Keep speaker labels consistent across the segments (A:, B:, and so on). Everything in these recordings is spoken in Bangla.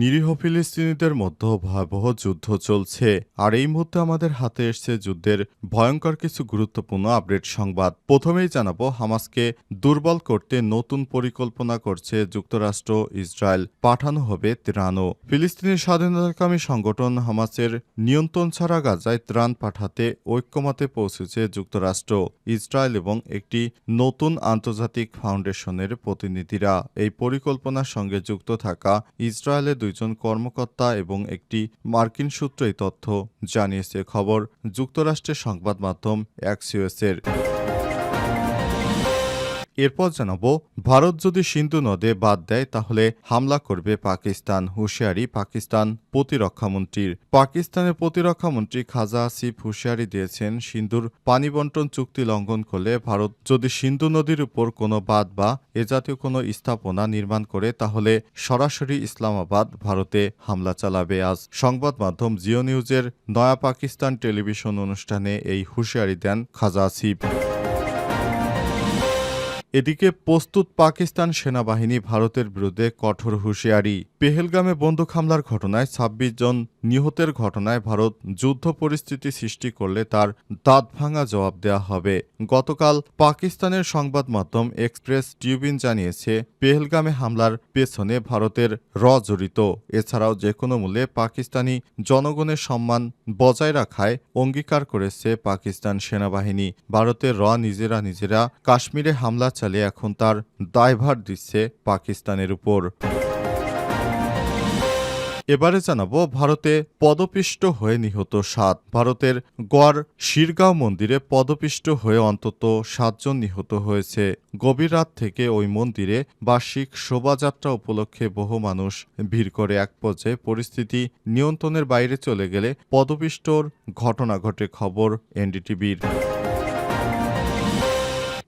A: নিরীহ ফিলিস্তিনিদের মধ্যে ভয়াবহ যুদ্ধ চলছে। আর এই মুহূর্তে আমাদের হাতে এসছে যুদ্ধের ভয়ঙ্কর কিছু গুরুত্বপূর্ণ আপডেট সংবাদ। প্রথমেই জানাব, হামাসকে দুর্বল করতে নতুন পরিকল্পনা করছে যুক্তরাষ্ট্র, ইসরায়েল। পাঠানো হবে ত্রাণও। ফিলিস্তিনি স্বাধীনতাকামী সংগঠন হামাসের নিয়ন্ত্রণ ছাড়া গাজায় ত্রাণ পাঠাতে ঐক্যমতে পৌঁছেছে যুক্তরাষ্ট্র, ইসরায়েল এবং একটি নতুন আন্তর্জাতিক ফাউন্ডেশনের প্রতিনিধিরা। এই পরিকল্পনার সঙ্গে যুক্ত থাকা ইসরায়েলের দুইজন কর্মকর্তা এবং একটি মার্কিন সূত্র এই তথ্য জানিয়েছে খবর যুক্তরাষ্ট্রের সংবাদ মাধ্যম অ্যাক্সিওসের এরপর জানাব, ভারত যদি সিন্ধু নদে বাদ দেয়, তাহলে হামলা করবে পাকিস্তান হুঁশিয়ারি পাকিস্তান প্রতিরক্ষামন্ত্রীর। পাকিস্তানের প্রতিরক্ষামন্ত্রী খাজা আসিফ হুঁশিয়ারি দিয়েছেন, সিন্ধুর পানি বন্টন চুক্তি লঙ্ঘন করলে ভারত যদি সিন্ধু নদীর উপর কোনো বাদ বা এ জাতীয় কোনো স্থাপনা নির্মাণ করে, তাহলে সরাসরি ইসলামাবাদ ভারতে হামলা চালাবে। আজ সংবাদ মাধ্যম জিও নিউজের নয়া পাকিস্তান টেলিভিশন অনুষ্ঠানে এই হুঁশিয়ারি দেন খাজা আসিফ। এদিকে প্রস্তুত পাকিস্তান সেনাবাহিনী ভারতের বিরুদ্ধে কঠোর হুঁশিয়ারি। পেহেলগামে বন্দুক হামলার ঘটনায় ২৬ জন নিহতের ঘটনায় ভারত যুদ্ধ পরিস্থিতি সৃষ্টি করলে তার দাঁত ভাঙা জবাব দেওয়া হবে। গতকাল পাকিস্তানের সংবাদ মাধ্যম এক্সপ্রেস টিউবিন জানিয়েছে, পেহেলগামে হামলার পেছনে ভারতের র জড়িত। এছাড়াও যে কোনো মূল্যে পাকিস্তানি জনগণের সম্মান বজায় রাখায় অঙ্গীকার করেছে পাকিস্তান সেনাবাহিনী। ভারতের র নিজেরা নিজেরা কাশ্মীরে হামলা চালিয়ে এখন তার দায়ভার দিচ্ছে পাকিস্তানের উপর। এবারে জানাব ভারতে পদপিষ্ট হয়ে নিহত সাত। ভারতের গড় শিরগাঁও মন্দিরে পদপিষ্ট হয়ে অন্তত সাতজন নিহত হয়েছে। গভীর রাত থেকে ওই মন্দিরে বার্ষিক শোভাযাত্রা উপলক্ষে বহু মানুষ ভিড় করে। এক পর্যায়ে পরিস্থিতি নিয়ন্ত্রণের বাইরে চলে গেলে পদপিষ্টর ঘটনা ঘটে। খবর এনডিটিভির।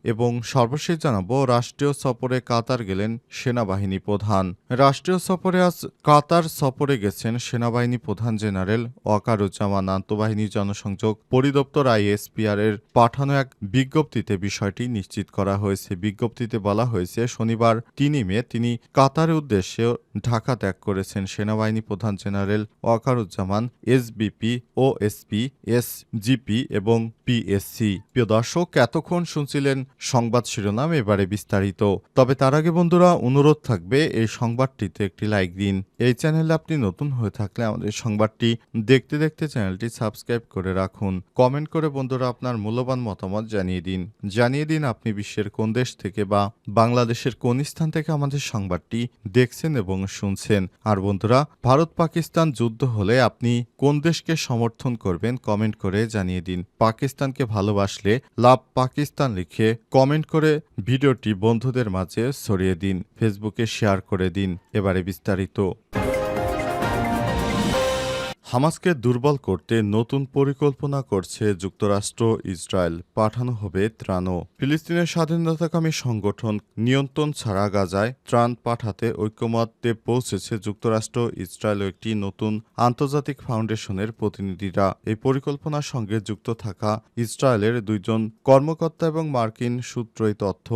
A: এবং সর্বশেষ জানাব, রাষ্ট্রীয় সফরে কাতার গেলেন সেনাবাহিনী প্রধান। রাষ্ট্রীয় সফরে আজ কাতার সফরে গেছেন সেনাবাহিনী প্রধান জেনারেল ওয়াকারুজ্জামান। আন্তঃবাহিনী জনসংযোগ পরিদপ্তর আইএসপিআর এর পাঠানো এক বিজ্ঞপ্তিতে বিষয়টি নিশ্চিত করা হয়েছে। বিজ্ঞপ্তিতে বলা হয়েছে, শনিবার তিনই মে তিনি কাতারের উদ্দেশ্যে ঢাকা ত্যাগ করেছেন। সেনাবাহিনী প্রধান জেনারেল ওয়াকারুজ্জামান, এসবিপি ও এসপি এসজিপি এবং পিএসসি। প্রিয় দর্শক, এতক্ষণ শুনছিলেন সংবাদ শিরোনাম এবারে বিস্তারিত। তবে তার আগে বন্ধুরা, অনুরোধ থাকবে এই সংবাদটিতে একটি লাইক দিন। এই চ্যানেলে আপনি নতুন হয়ে থাকলে আমাদের সংবাদটি দেখতে দেখতে চ্যানেলটি সাবস্ক্রাইব করে রাখুন। কমেন্ট করে বন্ধুরা আপনার মূল্যবান মতামত জানিয়ে দিন। জানিয়ে দিন আপনি বিশ্বের কোন দেশ থেকে বা বাংলাদেশের কোন স্থান থেকে আমাদের সংবাদটি দেখছেন এবং শুনছেন। আর বন্ধুরা ভারত পাকিস্তান যুদ্ধ হলে আপনি কোন দেশকে সমর্থন করবেন কমেন্ট করে জানিয়ে দিন। পাকিস্তানকে ভালোবাসলে লাভ পাকিস্তান লিখে কমেন্ট করে ভিডিওটি বন্ধুদের মাঝে ছড়িয়ে দিন ফেসবুকে শেয়ার করে দিন এবারে বিস্তারিত। হামাসকে দুর্বল করতে নতুন পরিকল্পনা করছে যুক্তরাষ্ট্র, ইসরায়েল। পাঠানো হবে ত্রাণও। ফিলিস্তিনের স্বাধীনতাকামী সংগঠন নিয়ন্ত্রণ ছাড়া গাজায় ত্রাণ পাঠাতে ঐক্যমত্যে পৌঁছেছে যুক্তরাষ্ট্র, ইসরায়েল একটি নতুন আন্তর্জাতিক ফাউন্ডেশনের প্রতিনিধিরা। এই পরিকল্পনার সঙ্গে যুক্ত থাকা ইসরায়েলের দুইজন কর্মকর্তা এবং মার্কিন সূত্রই তথ্য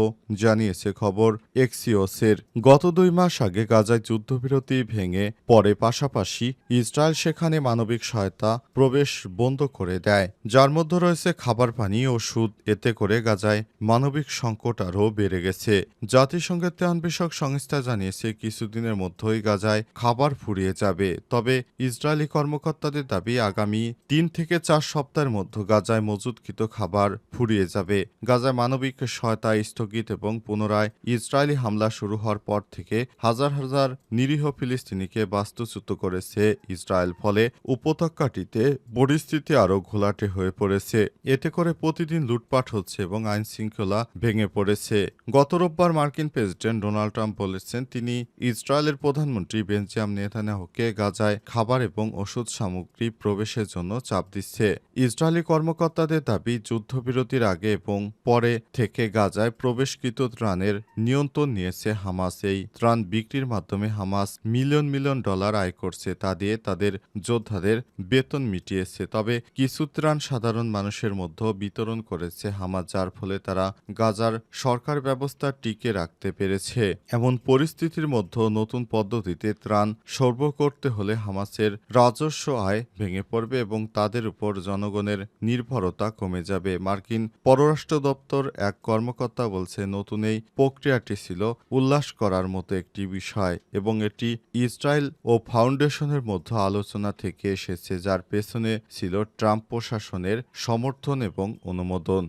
A: জানিয়েছে খবর এক্সিওসের। গত দুই মাস আগে গাজায় যুদ্ধবিরতি ভেঙে পরে পাশাপাশি ইসরায়েল সেখানে মানবিক সহায়তা প্রবেশ বন্ধ করে দেয়। যার মধ্যে রয়েছে খাবার, পানি ও ওষুধ এতে করে গাজায় মানবিক সংকট আরও বেড়ে গেছে। জাতিসংঘের ত্রাণ বিষয়ক সংস্থা জানিয়েছে, কিছুদিনের মধ্যেই গাজায় খাবার ফুরিয়ে যাবে। তবে ইসরায়েলি কর্মকর্তাদের দাবি, আগামী তিন থেকে চার সপ্তাহের মধ্যে গাজায় মজুদকৃত খাবার ফুরিয়ে যাবে। গাজায় মানবিক সহায়তা স্থগিত এবং পুনরায় ইসরায়েলি হামলা শুরু হওয়ার পর থেকে হাজার হাজার নিরীহ ফিলিস্তিনিকে বাস্তুচ্যুত করেছে ইসরায়েল। ফলে উপত্যকাটিতে পরিস্থিতি আরও ঘোলাটে হয়ে পড়েছে। এতে করে প্রতিদিন লুটপাট হচ্ছে এবং আইন শৃঙ্খলা ভেঙে পড়েছে। গত রোববার মার্কিন প্রেসিডেন্ট ডোনাল্ড ট্রাম্প বলেছেন, তিনি ইসরায়েলের প্রধানমন্ত্রী বেঞ্জাম নেতানিয়াহুকে গাজায় খাবার এবং ওষুধ সামগ্রী প্রবেশের জন্য চাপ দিচ্ছে। ইসরায়েলি কর্মকর্তাদের দাবি, যুদ্ধবিরতির আগে এবং পরে থেকে গাজায় প্রবেশকৃত ত্রাণের নিয়ন্ত্রণ নিয়েছে হামাস। এই ত্রাণ বিক্রির মাধ্যমে হামাস মিলিয়ন মিলিয়ন ডলার আয় করছে। তা দিয়ে তাদের যোদ্ধা যোদ্ধাদের বেতন মিটিয়েছে। তবে কিছু ত্রাণ সাধারণ মানুষের মধ্যে বিতরণ করেছে হামাস, যার ফলে তারা গাজার সরকার ব্যবস্থা টিকে রাখতে পেরেছে। এমন পরিস্থিতির মধ্যে নতুন পদ্ধতিতে ত্রাণ সরবরাহ করতে হলে হামাসের রাজস্ব আয় ভেঙে পড়বে এবং তাদের উপর জনগণের নির্ভরতা কমে যাবে। মার্কিন পররাষ্ট্র দপ্তর এক কর্মকর্তা বলছে, নতুন এই প্রক্রিয়াটি ছিল উল্লাস করার মতো একটি বিষয় এবং এটি ইসরায়েল ও ফাউন্ডেশনের মধ্যে আলোচনা থেকে এসেছে যার পেছনে ছিল ট্রাম্প প্রশাসনের সমর্থন এবং অনুমোদন।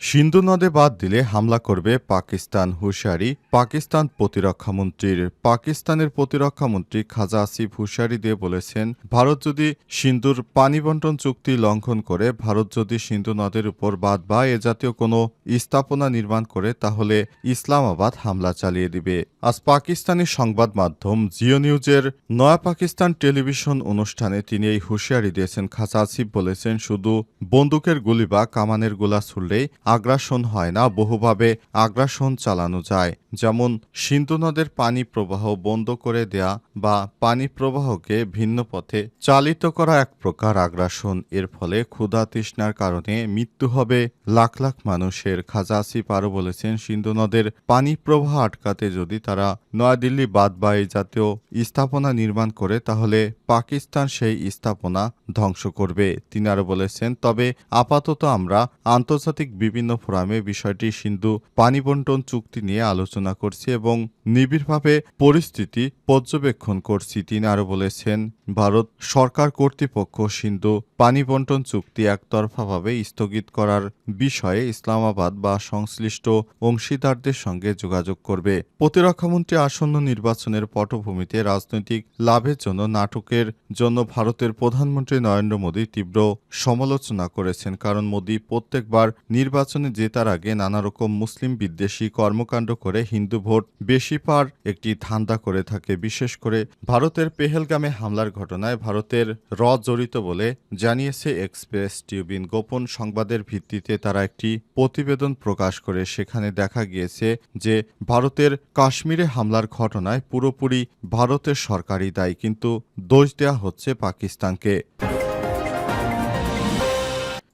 A: সিন্ধু নদে বাদ দিলে হামলা করবে পাকিস্তান হুঁশিয়ারি। পাকিস্তান প্রতিরক্ষামন্ত্রীর পাকিস্তানের প্রতিরক্ষামন্ত্রী খাজা আসিফ হুঁশিয়ারি দিয়ে বলেছেন, ভারত যদি সিন্ধুর পানি বন্টন চুক্তি লঙ্ঘন করে, ভারত যদি সিন্ধু নদের উপর বাদ বা এ জাতীয় কোনো স্থাপনা নির্মাণ করে, তাহলে ইসলামাবাদ হামলা চালিয়ে দিবে। আজ পাকিস্তানি সংবাদ মাধ্যম জিও নিউজের নয়া পাকিস্তান টেলিভিশন অনুষ্ঠানে তিনি এই হুঁশিয়ারি দিয়েছেন। খাজা আসিফ বলেছেন, শুধু বন্দুকের গুলি বা কামানের গোলা ছুড়লেই আগ্রাসন হয় না, বহুভাবে আগ্রাসন চালানো যায়। যেমন, সিন্ধু নদের পানি প্রবাহ বন্ধ করে দেয়া বা পানি প্রবাহকে ভিন্ন পথে চালিত করা এক প্রকার আগ্রাসন। এর ফলে ক্ষুধা তৃষ্ণার কারণে মৃত্যু হবে লাখ লাখ মানুষের। খাজা আসিফ আরও বলেছেন, সিন্ধু নদের পানি প্রবাহ আটকাতে যদি তারা নয়াদিল্লি বাদ জাতীয় স্থাপনা নির্মাণ করে, তাহলে পাকিস্তান সেই স্থাপনা ধ্বংস করবে। তিনি আরও বলেছেন, তবে আপাতত আমরা আন্তর্জাতিক বিভিন্ন ফোরামে বিষয়টি সিন্ধু পানি বন্টন চুক্তি নিয়ে আলোচনা করছে এবং নিবিড়ভাবে পরিস্থিতি পর্যবেক্ষণ করছি তিনি আরও বলেছেন, ভারত সরকার কর্তৃপক্ষ সিন্ধু পানি বন্টন চুক্তি একতরফাভাবে স্থগিত করার বিষয়ে ইসলামাবাদ বা সংশ্লিষ্ট অংশীদারদের সঙ্গে যোগাযোগ করবে। প্রতিরক্ষামন্ত্রী আসন্ন নির্বাচনের পটভূমিতে রাজনৈতিক লাভের জন্য নাটকের জন্য ভারতের প্রধানমন্ত্রী নরেন্দ্র মোদী তীব্র সমালোচনা করেছেন। কারণ মোদী প্রত্যেকবার নির্বাচনে জেতার আগে নানারকম মুসলিম বিদ্বেষী কর্মকাণ্ড করে হিন্দু ভোট বেশি পার একটি ধান্দা করে থাকে। বিশেষ করে ভারতের পেহেলগামে হামলার ঘটনায় ভারতের র জড়িত বলে জানিয়েছে এক্সপ্রেস টিউবিন। গোপন সংবাদের ভিত্তিতে তারা একটি প্রতিবেদন প্রকাশ করে। সেখানে দেখা গিয়েছে যে ভারতের কাশ্মীরে হামলার ঘটনায় পুরোপুরি ভারতের সরকারই দায়ী, কিন্তু দোষ দেওয়া হচ্ছে পাকিস্তানকে।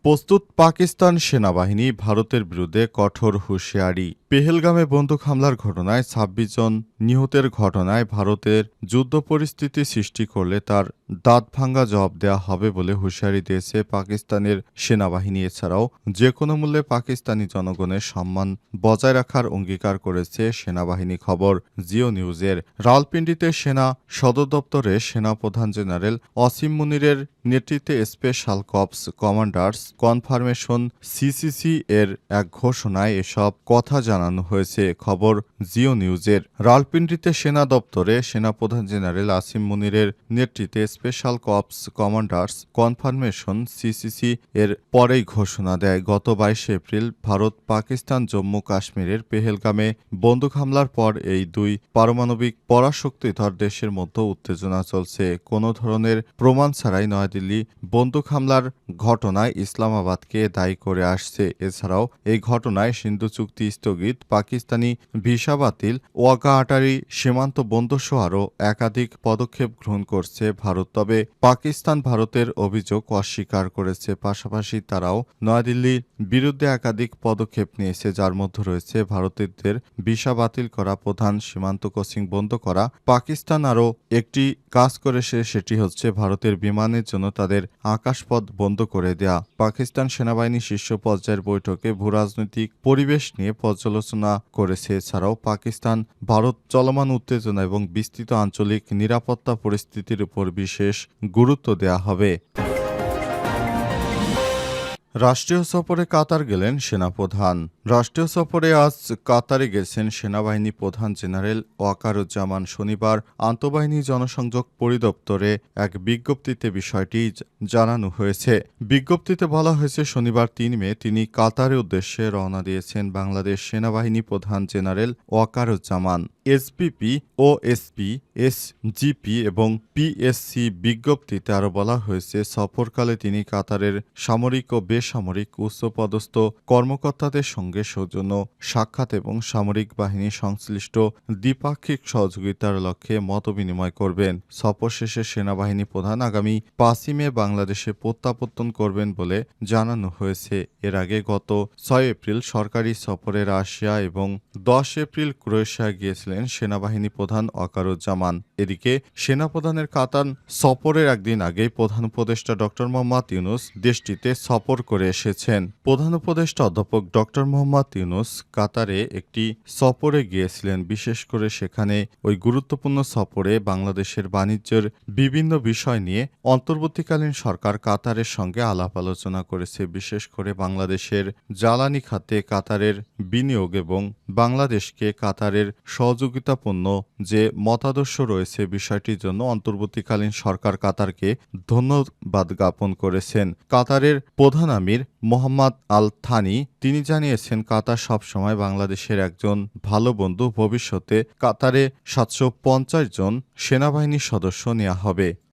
A: প্রস্তুত পাকিস্তান সেনাবাহিনী ভারতের বিরুদ্ধে কঠোর হুঁশিয়ারি। পেহেলগামে বন্দুক হামলার ঘটনায় ছাব্বিশ জন নিহতের ঘটনায় ভারতের যুদ্ধ পরিস্থিতি সৃষ্টি করলে তার দাঁত ভাঙ্গা জবাব দেওয়া হবে বলে হুঁশিয়ারি দিয়েছে পাকিস্তানের সেনাবাহিনী। এছাড়াও যে কোনো মূল্যে পাকিস্তানি জনগণের সম্মান বজায় রাখার অঙ্গীকার করেছে সেনাবাহিনী খবর। জিও নিউজের রালপিন্ডিতে সেনা সদর দপ্তরে সেনাপ্রধান জেনারেল অসীম মুনিরের নেতৃত্বে special corps commanders conference CCC এর এক ঘোষণায় এসব কথা জানানো হয়েছে। খবর জিও নিউজের। রালপিন্ডিতে সেনা দপ্তরে সেনাপ্রধান জেনারেল আসিম মুনিরের নেতৃত্বে special corps commanders conference CCC এর পরেই ঘোষণা দেয়। গত বাইশে এপ্রিল ভারত, পাকিস্তান, জম্মু, কাশ্মীরের পেহেলগামে বন্দুক হামলার পর এই দুই পারমাণবিক পরাশক্তিধর দেশের মধ্যে উত্তেজনা চলছে। কোনো ধরনের প্রমাণ ছাড়াই নয়াদিল্লি বন্দুক হামলার ঘটনায় ইসলামাবাদকে দায়ী করে আসছে। এছাড়াও এই ঘটনায় সিন্ধু চুক্তি স্থগিত, পাকিস্তানি ভিসা বাতিল ওয়াকা আটারি সীমান্ত বন্ধসহ আরও একাধিক পদক্ষেপ গ্রহণ করছে ভারত। তবে পাকিস্তান ভারতের অভিযোগ অস্বীকার করেছে। পাশাপাশি তারাও নয়াদিল্লির বিরুদ্ধে একাধিক পদক্ষেপ নিয়েছে, যার মধ্যে রয়েছে ভারতীয়দের ভিসা বাতিল করা, প্রধান সীমান্ত ক্রসিং বন্ধ করা। পাকিস্তান আরও একটি কাজ করেছে, সেটি হচ্ছে ভারতের বিমানের জন্য তাদের আকাশপথ বন্ধ করে দেয়া। পাকিস্তান সেনাবাহিনী শীর্ষ পর্যায়ের বৈঠকে ভূরাজনৈতিক পরিবেশ নিয়ে পর্যালোচনা করেছে। এছাড়াও পাকিস্তান ভারত চলমান উত্তেজনা এবং বিস্তৃত আঞ্চলিক নিরাপত্তা পরিস্থিতির উপর বিশেষ গুরুত্ব দেয়া হবে। রাষ্ট্রীয় সফরে কাতার গেলেন সেনাপ্রধান। রাষ্ট্রীয় সফরে আজ কাতারে গেছেন সেনাবাহিনী প্রধান জেনারেল ওয়াকারুজ্জামান শনিবার আন্তঃবাহিনী জনসংযোগ পরিদপ্তরে এক বিজ্ঞপ্তিতে বিষয়টি জানানো হয়েছে। বিজ্ঞপ্তিতে বলা হয়েছে, শনিবার তিন মে তিনি কাতারের উদ্দেশ্যে রওনা দিয়েছেন বাংলাদেশ সেনাবাহিনী প্রধান জেনারেল ওয়াকারুজ্জামান। এসপিপি ও এসপি, এসজিপি এবং পিএসসি বিজ্ঞপ্তিতে আরও বলা হয়েছে, সফরকালে তিনি কাতারের সামরিক ও বেশ বেসামরিক উচ্চপদস্থ কর্মকর্তাদের সঙ্গে সৌজন্য সাক্ষাৎ এবং সামরিক বাহিনী সংশ্লিষ্ট দ্বিপাক্ষিক সহযোগিতার লক্ষ্যে মতবিনিময় করবেন। সফর শেষে সেনাবাহিনী প্রধান আগামী পাঁচই মে বাংলাদেশে প্রত্যাবর্তন করবেন বলে জানানো হয়েছে। এর আগে গত ছয় এপ্রিল সরকারি সফরে রাশিয়া এবং দশ এপ্রিল ক্রোয়েশিয়া গিয়েছিলেন সেনাবাহিনী প্রধান অকারুজ্জামান। এদিকে সেনাপ্রধানের কাতান সফরের একদিন আগেই প্রধান উপদেষ্টা ডক্টর মোহাম্মদ ইউনুস দেশটিতে সফর করে এসেছেন। প্রধান উপদেষ্টা অধ্যাপক ডক্টর মোহাম্মদ ইউনুস কাতারে একটি সফরে গিয়েছিলেন। বিশেষ করে সেখানে ওই গুরুত্বপূর্ণ সফরে বাংলাদেশের বাণিজ্যের বিভিন্ন বিষয় নিয়ে অন্তর্বর্তীকালীন সরকার কাতারের সঙ্গে আলাপ আলোচনা করেছে। বিশেষ করে বাংলাদেশের জ্বালানি খাতে কাতারের বিনিয়োগ এবং বাংলাদেশকে কাতারের সহযোগিতাপূর্ণ যে মতাদর্শ রয়েছে বিষয়টির জন্য অন্তর্বর্তীকালীন সরকার কাতারকে ধন্যবাদ জ্ঞাপন করেছেন। কাতারের প্রধান আমির মোহাম্মদ আল থানি, তিনি জানিয়েছেন, কাতার সবসময় বাংলাদেশের একজন ভালো বন্ধু, ভবিষ্যতে কাতারে সাতশো পঞ্চাশ জন সেনাবাহিনীর সদস্য নেওয়া হবে।